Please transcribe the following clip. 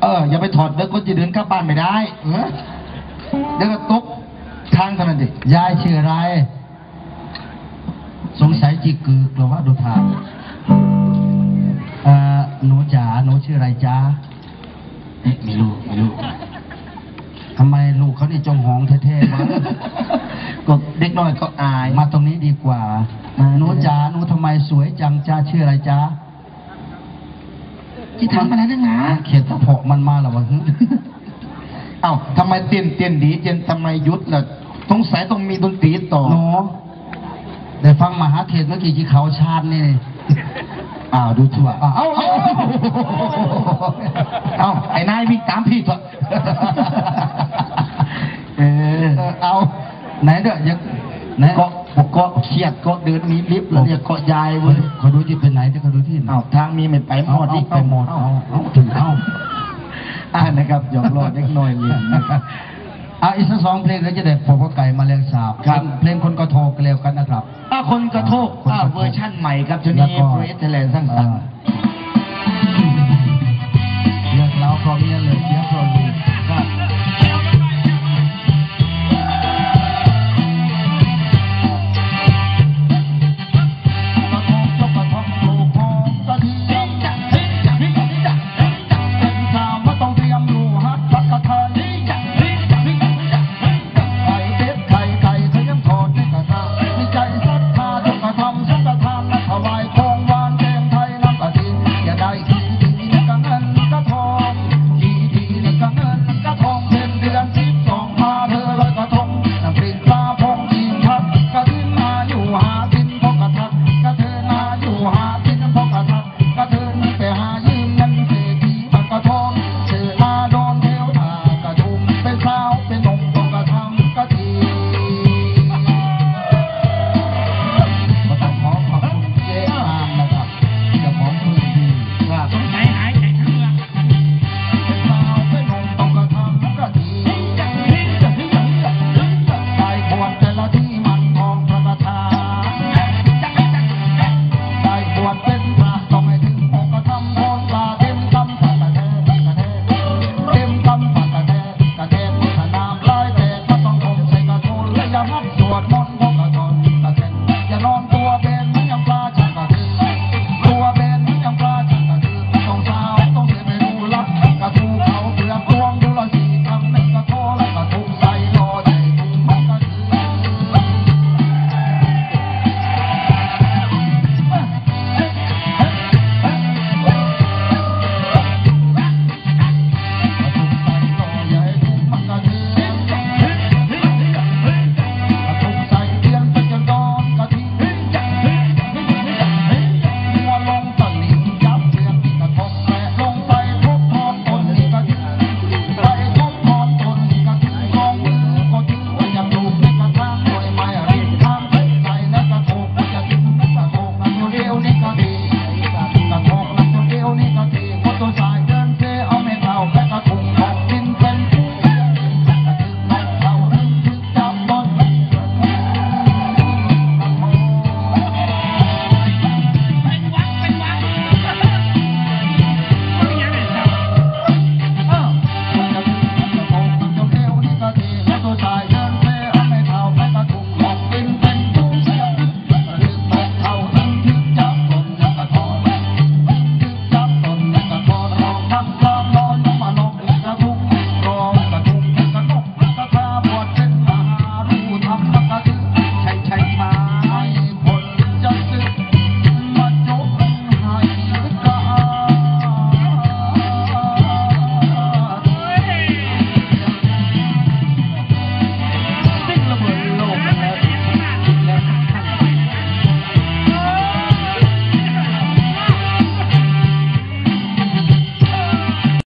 เอออย่าไปถอดเดี๋ยวคนจะเดินกลับบ้านไม่ได้เออเดี๋ยวก็ตกทางเท่านั้นดิยายชื่ออะไร สงสัยจิกกือกหรือว่าดูทางเอ่อหนูจ๋าหนูชื่ออะไรจ๊ะเอ๊ะไม่รู้ไม่รู้ทำไมลูกเขานี่จงหองเท่ๆวะก็เด็กน้อยก็อาย มาตรงนี้ดีกว่ามาหนูจ๋าหนูทำไมสวยจังจ้าชื่ออะไรจ๊ะ ที่ทำอะไรนักหนาเขียนตะเพาะมันมาแล้ววะเอ้าทำไมเต้นเต้นดีเจนทำไมหยุดล่ะสงสัยต้องมีดนตรีต่อหนูได้ฟังมหาเทศน์เมื่อกี้ที่เขาชาตินี่อ้าวดูถั่วอ้าวเอ้าเอ้าเอ้าไอ้นายวิ่งตามพี่ถั่วเออเอาไหนเด้อยังไหน เกาะบอกเกาะเครียดเกาะเดินมีลิฟต์แล้วเนี่ยเกาะยายเว้ยเขาดูที่เป็นไหนเดี๋ยวเขาดูที่ไหนเอาทางมีไม่ไปหมเอาดเอาอีกไปหมดเอาเอาถึงเอาอ่านะครับหยอกล้อเล็กน้อยเรียนนะครับเอาอีกสักสองเพลงแล้วจะได้พบกับไก่มาเลี้ยงสาบครับเพลงคนก็โทรกันเร็วกันนะครับอ่าคนกระโทกคนกระอ่าโทกเวอร์ชั่นใหม่ครับชุดแล้วนี้ก็โปรเอสเทเลนสร้างสรรค์เลือกเราพร้อมเนี่ยเลยเสียงโปรย